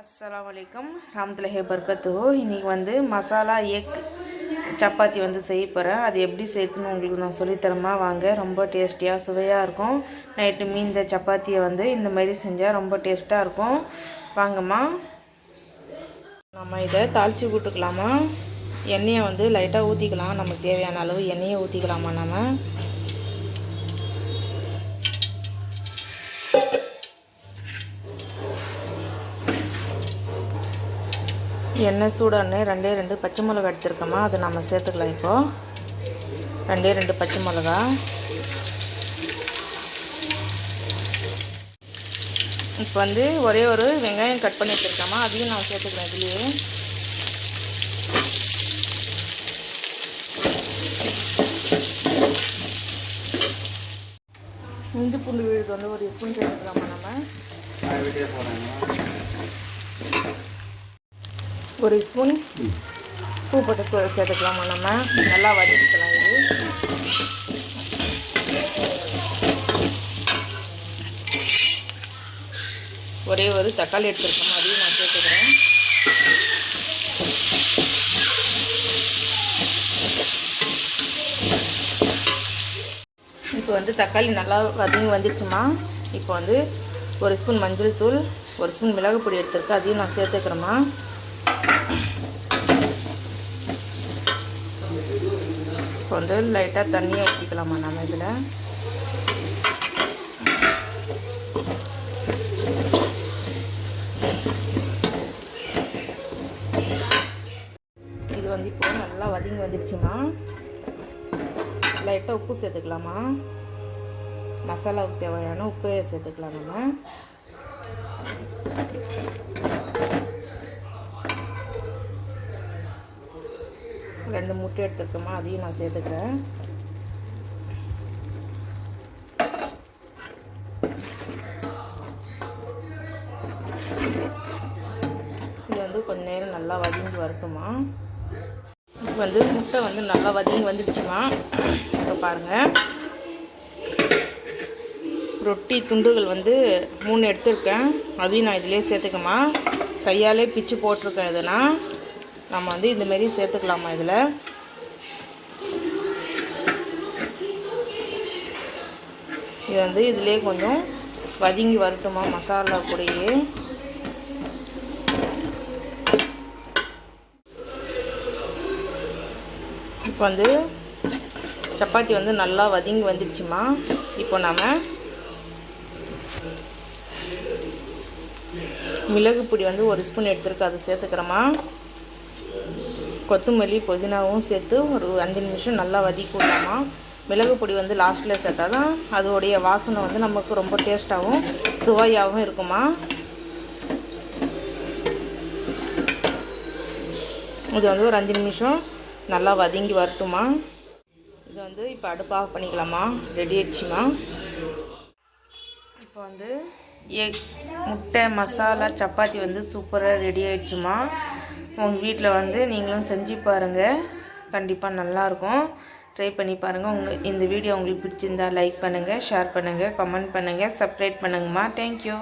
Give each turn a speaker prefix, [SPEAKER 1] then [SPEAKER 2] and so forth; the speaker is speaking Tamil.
[SPEAKER 1] அஸ்லாம் வலைக்கம் ராமத்துலஹே பர்கத்து இன்றைக்கி வந்து மசாலா எக் சப்பாத்தி வந்து செய்ய போகிறேன் அது எப்படி சேர்த்துன்னு உங்களுக்கு நான் சொல்லித்தரமா வாங்க ரொம்ப டேஸ்டியாக சுவையாக இருக்கும். நைட்டு மீந்த சப்பாத்தியை வந்து இந்த மாதிரி செஞ்சால் ரொம்ப டேஸ்ட்டாக இருக்கும். வாங்கம்மா. நம்ம இதை தாளித்து விட்டுக்கலாமா எண்ணெயை வந்து லைட்டாக ஊற்றிக்கலாம் நமக்கு தேவையான அளவு எண்ணெயை ஊற்றிக்கலாமா நம்ம? எண்ணெய் சூடானே ரெண்டே ரெண்டு பச்சை மிளகா எடுத்துருக்கோமா அதை நம்ம சேர்த்துக்கலாம் இப்போது ரெண்டே ரெண்டு பச்சை மிளகா. இப்போ வந்து ஒரே ஒரு வெங்காயம் கட் பண்ணி வச்சுருக்கோமா அதையும் நான் சேர்த்துக்கிறேன் இதுலேயே. இஞ்சி பூண்டு விழுது வந்து ஒரு ஸ்பூன் சேர்த்துக்கலாமா நம்ம? ஒரு ஸ்பூன் பூ போட்டு சேர்த்துக்கலாமா நம்ம? நல்லா வடிக்கலாம் இது. ஒரே ஒரு தக்காளி எடுத்துருக்கோம் அதையும் நான் சேர்த்துக்கிறேன். இப்போ வந்து தக்காளி நல்லா வதங்கி வந்துடுச்சுமா இப்போ வந்து ஒரு ஸ்பூன் மஞ்சள் தூள் ஒரு ஸ்பூன் மிளகு பொடி எடுத்துருக்கேன் அதையும் நான் சேர்த்துக்கிறேம்மா. இப்போ வந்து லைட்டாக தண்ணியை ஊற்றிக்கலாமா நம்ம இதில்? இது வந்து இப்போ நல்லா வதங்கி வந்துடுச்சுமா லைட்டாக உப்பு சேர்த்துக்கலாமா? மசாலாவுக்கு தேவையான உப்பு சேர்த்துக்கலாம் நம்ம ரெண்டு முட்டை எடுத்துருக்கோமா அதையும் நான் சேர்த்துக்கிறேன். இது வந்து கொஞ்ச நேரம் நல்லா வதங்கி வரட்டுமா? இப்போ வந்து முட்டை வந்து நல்லா வதங்கி வந்துடுச்சுமா? இப்போ பாருங்கள் ரொட்டி துண்டுகள் வந்து மூணு எடுத்திருக்கேன். அதையும் நான் இதிலே சேர்த்துக்கமா கையாலே பிச்சு போட்டிருக்கேன் இதுனா நம்ம வந்து இந்தமாரி சேர்த்துக்கலாமா இதில்? இது வந்து இதிலே கொஞ்சம் வதங்கி வரட்டுமா? மசாலா கூடயே. இப்போ வந்து சப்பாத்தி வந்து நல்லா வதங்கி வந்துடுச்சுமா? இப்போ நாம் மிளகு பொடி வந்து ஒரு ஸ்பூன் எடுத்துருக்கு அதை சேர்த்துக்கிறோமா? கொத்தமல்லி புதினாவும் சேர்த்து ஒரு அஞ்சு நிமிஷம் நல்லா வதக்கி விடலாமா? மிளகு பொடி வந்து லாஸ்ட்டில் சேர்த்தா தான் அதோடைய வாசனை வந்து நமக்கு ரொம்ப டேஸ்ட்டாகவும் சுவையாகவும் இருக்குமா. இது வந்து ஒரு அஞ்சு நிமிஷம் நல்லா வதங்கி வரட்டுமா. இது வந்து இப்போ அடுப்பு ஆஃப் பண்ணிக்கலாமா ரெடி ஆயிடுச்சுமா. இப்போ வந்து எக் முட்டை மசாலா சப்பாத்தி வந்து சூப்பராக ரெடி ஆயிடுச்சுமா. உங்கள் வீட்டில் வந்து நீங்களும் செஞ்சு பாருங்கள் கண்டிப்பாக நல்லாயிருக்கும் ட்ரை பண்ணி பாருங்கள் உங்கள் இந்த வீடியோ உங்களுக்கு பிடிச்சிருந்தா லைக் பண்ணுங்கள் ஷேர் பண்ணுங்கள் கமெண்ட் பண்ணுங்கள் சப்ஸ்கிரைப் பண்ணுங்கம்மா. தேங்க்யூ